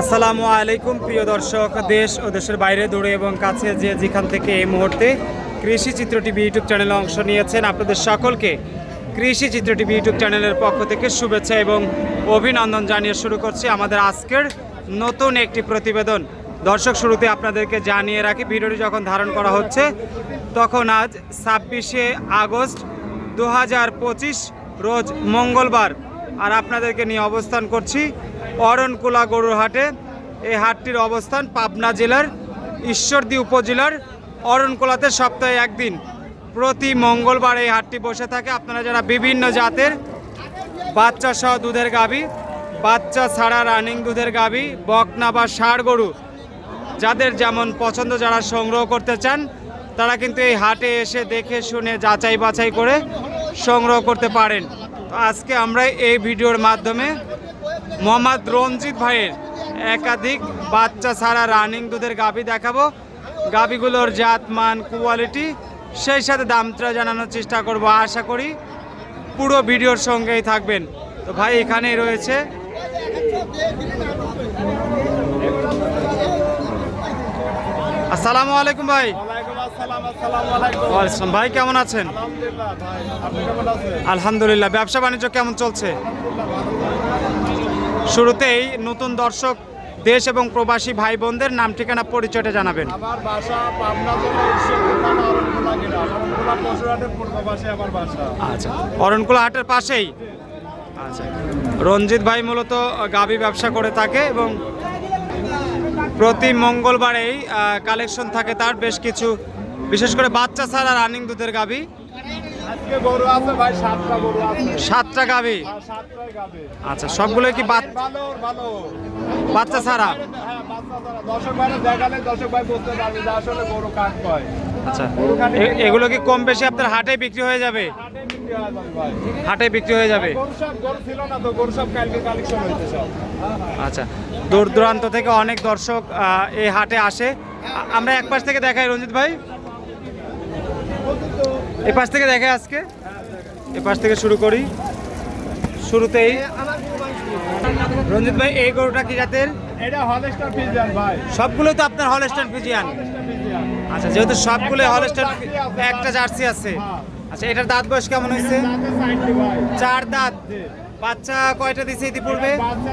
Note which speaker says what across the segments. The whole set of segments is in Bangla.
Speaker 1: আসসালামু আলাইকুম, প্রিয় দর্শক, দেশ ও দেশের বাইরে দূরে এবং কাছে যে যেখান থেকে এই মুহূর্তে কৃষি চিত্র টিভি ইউটিউব চ্যানেলে অংশ নিয়েছেন আপনাদের সকলকে কৃষি চিত্র টিভি ইউটিউব চ্যানেলের পক্ষ থেকে শুভেচ্ছা এবং অভিনন্দন জানিয়ে শুরু করছি আমাদের আজকের নতুন একটি প্রতিবেদন। দর্শক, শুরুতে আপনাদেরকে জানিয়ে রাখি, ভিডিওটি যখন ধারণ করা হচ্ছে, তখন আজ ছাব্বিশে আগস্ট দু হাজার পঁচিশ, রোজ মঙ্গলবার। আর আপনাদেরকে নিয়ে অবস্থান করছি অরণকুলা গরুর হাটে। এই হাটটির অবস্থান পাবনা জেলার ঈশ্বরদী উপজেলার অরণকুলাতে সপ্তাহে একদিন। প্রতি মঙ্গলবার এই হাটটি বসে থাকে। আপনারা যারা বিভিন্ন জাতের বাচ্চা সহ দুধের গাভী, বাচ্চা ছাড়া রানিং দুধের গাভী, বকনা বা ষাড় গরু, যাদের যেমন পছন্দ যারা সংগ্রহ করতে চান, তারা কিন্তু এই হাটে এসে দেখে, শুনে যাচাই বাছাই করে সংগ্রহ করতে পারেন। তো আজকে আমরা এই ভিডিওর মাধ্যমে মোহাম্মদ রঞ্জিত ভাইয়ের একাধিক বাচ্চা ছাড়া রানিং দুধের গাভী দেখাবো। গাভীগুলোর জাত মান কোয়ালিটি সেই সাথে দামটা জানানোর চেষ্টা করব। আশা করি পুরো ভিডিওর সঙ্গেই থাকবেন। তো ভাই এখানেই রয়েছে। আসসালামু আলাইকুম ভাই।
Speaker 2: ওয়ালাইকুম
Speaker 1: ভাই কেমন আছেন?
Speaker 2: আলহামদুলিল্লাহ
Speaker 1: ব্যবসা বাণিজ্য কেমন চলছে? শুরুতেই নতুন দর্শক দেশ এবং প্রবাসী ভাই বোনদের নাম ঠিকানা পরিচয়টা জানাবেন।
Speaker 2: আমার বাসা পাবনা।
Speaker 1: আচ্ছা অরণকুলা হাটের পাশেই। আচ্ছা রঞ্জিত ভাই মূলত গাবি ব্যবসা করে থাকে এবং প্রতি মঙ্গলবারেই কালেকশন থাকে তার বেশ কিছু বিশেষ করে বাচ্চা ছাড়া রানিং দুধের গাবি
Speaker 2: আজকে গরু আছে ভাই, সাতটা
Speaker 1: গাবি?
Speaker 2: গাবে।
Speaker 1: আচ্ছা সবগুলো কি। বাচ্চা? ছাড়া।
Speaker 2: হ্যাঁ।
Speaker 1: আচ্ছা এগুলো কি কম বেশি আপনার হাটে বিক্রি হয়ে যাবে?
Speaker 2: হাটে বিক্রি হয় যাবে
Speaker 1: হয়ে আচ্ছা দূর দূরান্ত থেকে অনেক দর্শক এই হাটে আসে। আমরা এক পাশ থেকে দেখাই রঞ্জিত ভাই। এ পাশ থেকে দেখাই আজকে। এ পাশ থেকে শুরু করি। শুরুতেই রঞ্জিত ভাই এই গরুটা কি জাতের?
Speaker 2: এটা হলেস্টার ফিজিয়ান ভাই।
Speaker 1: সবগুলোই তো আপনার
Speaker 2: হলেস্টার ফিজিয়ান।
Speaker 1: আচ্ছা যেহেতু সবগুলো
Speaker 2: আছে,
Speaker 1: একটা জার্সি আছে।
Speaker 2: হ্যাঁ।
Speaker 1: আচ্ছা এটার দাঁত বয়স কেমন হয়েছে? চার দাঁত। বাচ্চা কয়টা দিছে ইতিপূর্বে?
Speaker 2: বাচ্চা।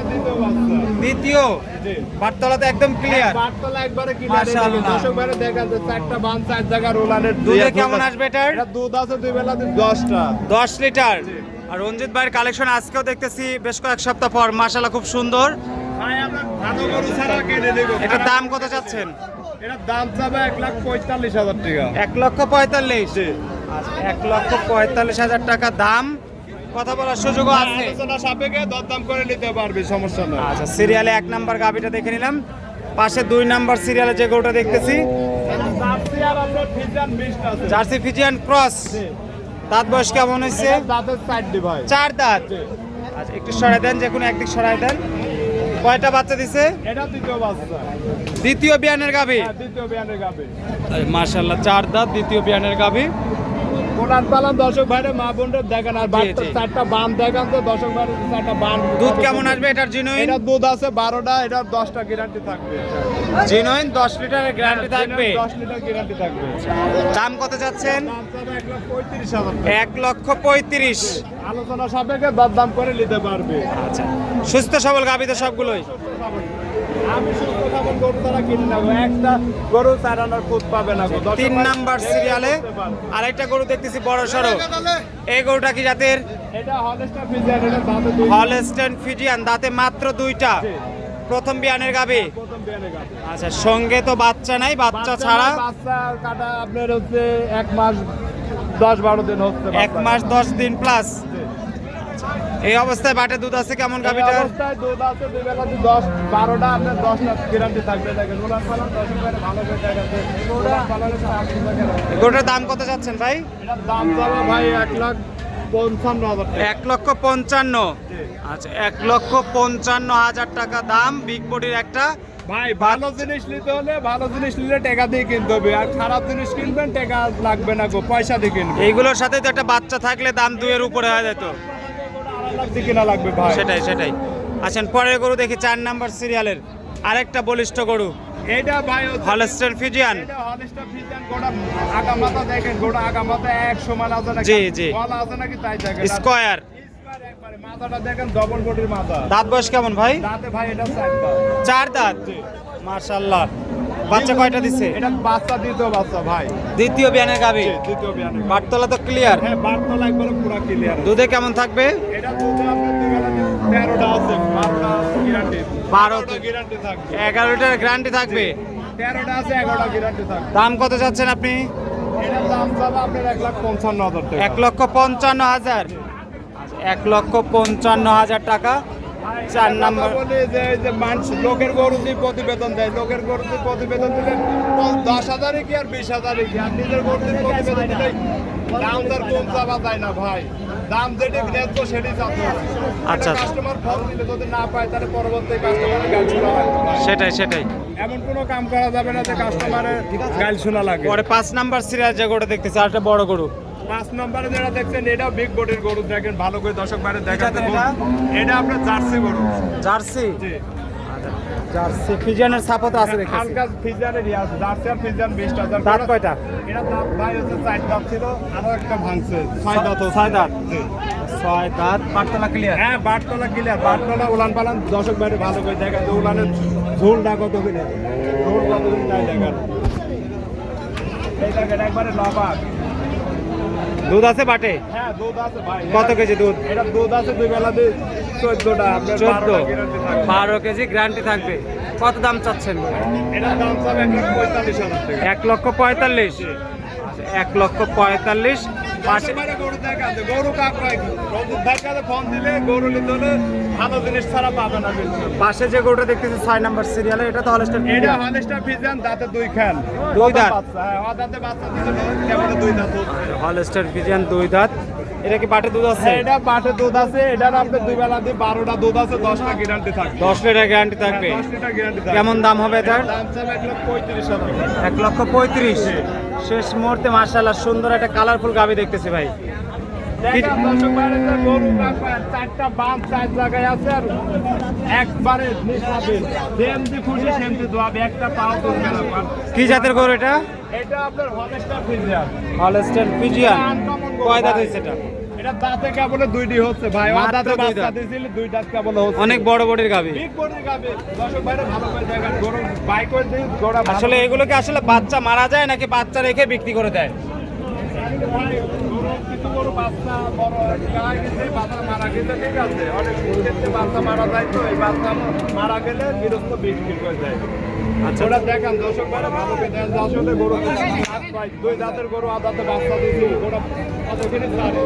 Speaker 2: দ্বিতীয়
Speaker 1: দ্বিতীয় একদম ক্লিয়ার
Speaker 2: বাটতলা একবারে ক্লিয়ার দর্শক বাইরে দেখা যায় চারটা বান চার জায়গা রোলারের
Speaker 1: দুধে কেমন আসবে এটার?
Speaker 2: এটা দুধ আছে দুই বেলা দিন দশটা।
Speaker 1: দশ লিটার। আর রঞ্জিত ভাইয়ের কালেকশন আজকেও দেখতেছি বেশ কয়েক সপ্তাহ পর। মাশাল্লাহ খুব সুন্দর।
Speaker 2: ভাই আমরা ভালো গরু ছাড়া কিনে দেব।
Speaker 1: এটার দাম কত চাচ্ছেন
Speaker 2: এটার দাম যাবে এক লাখ পঁয়তাল্লিশ হাজার টাকা।
Speaker 1: এক লক্ষ পঁয়তাল্লিশ।
Speaker 2: জি।
Speaker 1: আচ্ছা এক লক্ষ পঁয়তাল্লিশ হাজার টাকা দাম। কথা বলার সুযোগও আছে।
Speaker 2: আলোচনা সাপেক্ষে দরদাম করে নিতে পারবি সমস্যা নাই।
Speaker 1: আচ্ছা সিরিয়ালে এক নাম্বার গাবিটা দেখে নিলাম। পাশে দুই নাম্বার সিরিয়ালে যে গরুটা দেখতেছি।
Speaker 2: Jersey Friesian
Speaker 1: cross. দাঁত বয়স কেমন হয়েছে? চার দাঁত। আচ্ছা একটু সরাই দেন যে কোনো একদিক সরাই দেন। কয়টা বাচ্চা দিছে?
Speaker 2: এটা দ্বিতীয় বাচ্চা।
Speaker 1: দ্বিতীয় বিয়ানের গাবি
Speaker 2: হ্যাঁ, দ্বিতীয় বিয়ানের গাবে
Speaker 1: মাশাল্লাহ চার দাঁত দ্বিতীয় বিয়ানের গাবি
Speaker 2: কোরআন পালাম দর্শক ভাইরে মা বোনদের দেখেন আর বাচ্চা। চারটা বান দেখান তো দর্শক ভাইরে চারটা বান
Speaker 1: দুধ কেমন আসবে এটার জিনুইন
Speaker 2: এটা দুধ আছে বারোটা এটা দশটা গ্যারান্টি থাকবে।
Speaker 1: জিনুইন দশ লিটারের গ্যারান্টি থাকবে?
Speaker 2: দশ লিটার গ্যারান্টি থাকবে।
Speaker 1: দাম কত যাচ্ছেন?
Speaker 2: এক
Speaker 1: লক্ষ পঁয়ত্রিশ
Speaker 2: আলোচনা সাপেক্ষে দরদাম করে নিতে পারবে।
Speaker 1: আচ্ছা। সুস্থ সবল গাবি তো সবগুলোই
Speaker 2: আমি সুস্থ গরু তারা কিনি না গো। একটা গরু চার আনার খুদ পাবে না
Speaker 1: তিন নাম্বার সিরিয়ালে। আরেকটা গরু দেখতেছি বড় সড়ো। এই গরুটা কি জাতের? হলস্টেন ফিজিয়ান দাঁতে মাত্র দুইটা। প্রথম বিয়ানের গাবি
Speaker 2: গাবে
Speaker 1: আচ্ছা সঙ্গে তো বাচ্চা নাই বাচ্চা ছাড়া?
Speaker 2: বাচ্চা কাটা আপনার হচ্ছে এক মাস দশ বারো দিন হচ্ছে
Speaker 1: এক মাস দশ দিন প্লাস। এই অবস্থায় বাটে দুধ আছে কেমন
Speaker 2: এই অবস্থায় দুধ আছে দুই বেলা দুধ দশ বারোটা আপনার দশটা গ্যারান্টি থাকবে। দেখেন পালন ভালো করে পালনের টাকা।
Speaker 1: গরুটার দাম কত যাচ্ছেন ভাই?
Speaker 2: এটার দাম যাবে ভাই এক লাখ
Speaker 1: এক লক্ষ পঞ্চান্ন। আচ্ছা এক লক্ষ পঞ্চান্ন হাজার টাকা দাম বিগ বডির একটা
Speaker 2: ভাই ভালো জিনিস নিতে হলে ভালো জিনিস নিলে টাকা দিয়ে কিনতে হবে। আর খারাপ জিনিস কিনবেন টাকা লাগবে না গো পয়সা দিয়ে কিনবে
Speaker 1: এইগুলোর সাথে তো একটা বাচ্চা থাকলে দাম দুইয়ের উপরে হয়ে যেত।
Speaker 2: কিনা লাগবে ভাই?
Speaker 1: সেটাই সেটাই। আচ্ছা পরের গরু দেখি চার নাম্বার সিরিয়ালের। আরেকটা বলিষ্ঠ গরু।
Speaker 2: এটা ভাই হচ্ছে-
Speaker 1: ফিজিয়ান।
Speaker 2: এটা হলিস্টার ফ্রিজিয়ান গোটা আগা মাথা দেখেন গোটা আগা মাথা এক সমান আছে নাকি?
Speaker 1: জি, জি।
Speaker 2: বলা আছে নাকি তাই দেখেন।
Speaker 1: স্কয়ার।
Speaker 2: মাথাটা দেখেন ডবল বডির মাথা।
Speaker 1: দাঁত বয়স কেমন ভাই?
Speaker 2: দাঁতে ভাই এটা
Speaker 1: চার দাঁত।
Speaker 2: জি।
Speaker 1: বাচ্চা কয়টা দিছে?
Speaker 2: এটা বাচ্চা দ্বিতীয় বাচ্চা ভাই।
Speaker 1: দ্বিতীয় বিয়ানের গাবি?
Speaker 2: দ্বিতীয় বিয়ানে
Speaker 1: বাটতলা তো ক্লিয়ার
Speaker 2: হ্যাঁ বারতলা একবারে পুরো ক্লিয়ার
Speaker 1: দুধে কেমন থাকবে?
Speaker 2: এটা দুধে আপনার তেরোটা আছে। বারোটা গ্যারান্টি
Speaker 1: বারো
Speaker 2: বারোটা গ্যারান্টি থাকবে।
Speaker 1: এগারো লিটার গ্যারান্টি থাকবে
Speaker 2: তেরোটা আছে এগারোটা গ্যারান্টি থাকবে।
Speaker 1: দাম কত চাচ্ছেন আপনি?
Speaker 2: এটার দাম চাবে আপনার এক লাখ পঞ্চান্ন হাজার টাকা।
Speaker 1: এক লক্ষ পঞ্চান্ন হাজার। এক লক্ষ পঞ্চান্ন হাজার টাকা। চার নাম্বার।
Speaker 2: যে যে মানুষ লোকের গরু দিয়ে প্রতিবেদন দেয় লোকের গরু দিয়ে প্রতিবেদন দিলে দশ হাজারে কি আর বিশ হাজারে কি আর নিজের গরু দিয়ে প্রতিবেদন দিলে দাম তার কম চাওয়া যায় না ভাই দাম যেটি ন্যায্য সেটি চাতে
Speaker 1: আচ্ছা।
Speaker 2: কাস্টমার ফোন দিলে যদি না পায় তাহলে পরবর্তী কাস্টমারের গাল শোনা
Speaker 1: সেটাই সেটাই।
Speaker 2: এমন কোনো কাম করা যাবে না যে কাস্টমারের গাল শোনা লাগে
Speaker 1: পরে পাঁচ নাম্বার সিরিয়াল যে গরু দেখতেছি আর একটা বড় গরু।
Speaker 2: পাঁচ নম্বরে যেটা দেখছেন এটাও বিগ বডির গরু। দেখেন ভালো করে দর্শক বাইরে দেখেন
Speaker 1: জাতের এটা?
Speaker 2: এটা আপনার জার্সি গরু।
Speaker 1: জার্সি?
Speaker 2: জি।
Speaker 1: জার্সি ফিজিয়ানের সাপোর্ট আছে
Speaker 2: হালকা ফিজানের জার্সি আর ফিজান বিশ হাজার
Speaker 1: দাঁত কয়টা?
Speaker 2: এটা দাঁত ভাই হচ্ছে চার দাঁত ছিল আরও একটা ভাঙছে। ছয় দাঁত।
Speaker 1: ছয় দাঁত।
Speaker 2: জি।
Speaker 1: ছয় দাঁত। পাটতলা ক্লিয়ার
Speaker 2: হ্যাঁ বাটতলা ক্লিয়ার বাটতলা উলান পালান দর্শক বাইরে ভালো করে দেখা যায় উলানের ঝোলটা কত কিনে ঝোল কত কিনে তাই দেখান। একবারে লবাক
Speaker 1: দুধ আছে বাটে?
Speaker 2: হ্যাঁ ভাই।
Speaker 1: কত কেজি দুধ? চোদ্দ। বারো কেজি গ্যারান্টি থাকবে। কত দাম চাচ্ছেন?
Speaker 2: এক
Speaker 1: লক্ষ পঁয়তাল্লিশ এক লক্ষ পঁয়তাল্লিশ। পাশে
Speaker 2: গরু দেখা গরু ফোন দিলে গরু নিতে ভালো জিনিস ছাড়া পাবে না
Speaker 1: পাশে যে গরুটা দেখতেছি ছয় নাম্বার সিরিয়ালে এটা তো হলস্টেন
Speaker 2: এটা হলিস্টার ফিজান দাঁতে দুই খান
Speaker 1: দুই দাঁত?
Speaker 2: হ্যাঁ দাঁতে বাচ্চা কেমন দুই দাঁত হচ্ছে।
Speaker 1: হলস্টেন দুই দাঁত। এটা কি বাটে দুধ আছে?
Speaker 2: হ্যাঁ, এটা বাটে দুধ আছে। এটার আপনি দুই বেলা দিয়ে বারোটা দুধ আছে দশটা গ্যারান্টি থাকবে।
Speaker 1: দশ লিটার গ্যারান্টি থাকবে। কেমন দাম হবে এটার?
Speaker 2: দাম চাবে এক লাখ পঁয়ত্রিশ
Speaker 1: এক লক্ষ পঁয়ত্রিশ। শেষ মুহূর্তে মার্শাল্লাহ সুন্দর একটা কালারফুল গাবি দেখতেছি ভাই।
Speaker 2: দেখেন দর্শক বাড়িতে গরু কাক পায়, চারটা বাঁধ চার জায়গায় আছে আর একবারে নিঃস্বাধীন খুশি সেমনি দোয়াবে একটা পাও তুলবে না
Speaker 1: কি জাতের গরু এটা?
Speaker 2: এটা আপনার হলেস্টার ফিজিয়ান।
Speaker 1: Holstein Friesian. কয় দাঁত হয়েছে এটা?
Speaker 2: এটা দাঁতে কেবল দুইটি হচ্ছে ভাই। দাঁতে
Speaker 1: দুই
Speaker 2: বাচ্চা
Speaker 1: দাঁত।
Speaker 2: দুই দাঁত কেবল হচ্ছে।
Speaker 1: অনেক বড় বডির গাবি।
Speaker 2: বিগ বডির গাবে। দর্শক ভাইরা ভালো করে দেখেন গরু বাইক করে দিই
Speaker 1: আসলে এগুলোকে আসলে বাচ্চা মারা যায় নাকি বাচ্চা রেখে বিক্রি করে দেয়?
Speaker 2: মারা গেছে ঠিক আছে অনেক ক্ষেত্রে বাচ্চা মারা যায় তো এই বাচ্চা মারা গেলে গৃহস্থ বিক্রি করে যায়
Speaker 1: আচ্ছা
Speaker 2: ওটা দেখান দর্শক ভাইরা ভালো করে আসলে গরু দুই দাঁতের গরু আদাতে বাচ্চা দিয়েছি কতখানি চারে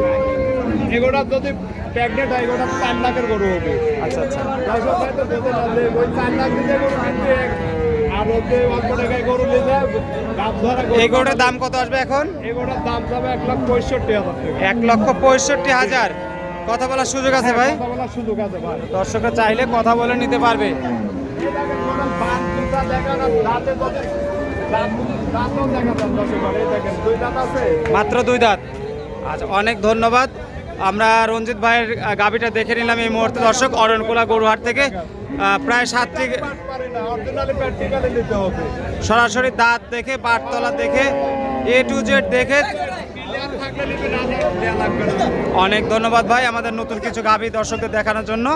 Speaker 2: এগুলো যদি প্রেগনেন্ট হয় এগুলো চার লাখের গরু হবে।
Speaker 1: আচ্ছা আচ্ছা।
Speaker 2: দর্শক ভাই তো ওই চার লাখ দিতে গরু কিনতে
Speaker 1: এই গরুটার দাম কত আসবে এখন?
Speaker 2: দাম এক
Speaker 1: লক্ষ পঁয়ষট্টি হাজার কথা বলার সুযোগ আছে ভাই? দর্শকরা চাইলে কথা বলে নিতে পারবে। মাত্র দুই দাঁত। আচ্ছা অনেক ধন্যবাদ। আমরা রঞ্জিত ভাইয়ের গাভীটা দেখে নিলাম এই মুহূর্তে। দর্শক অরণকুলা গরুহাট থেকে প্রায়
Speaker 2: সাত হবে
Speaker 1: সরাসরি দাঁত দেখে, বারতলা দেখে এ টু জেড দেখে। অনেক ধন্যবাদ ভাই আমাদের নতুন কিছু গাভী দর্শকদের দেখানোর জন্য।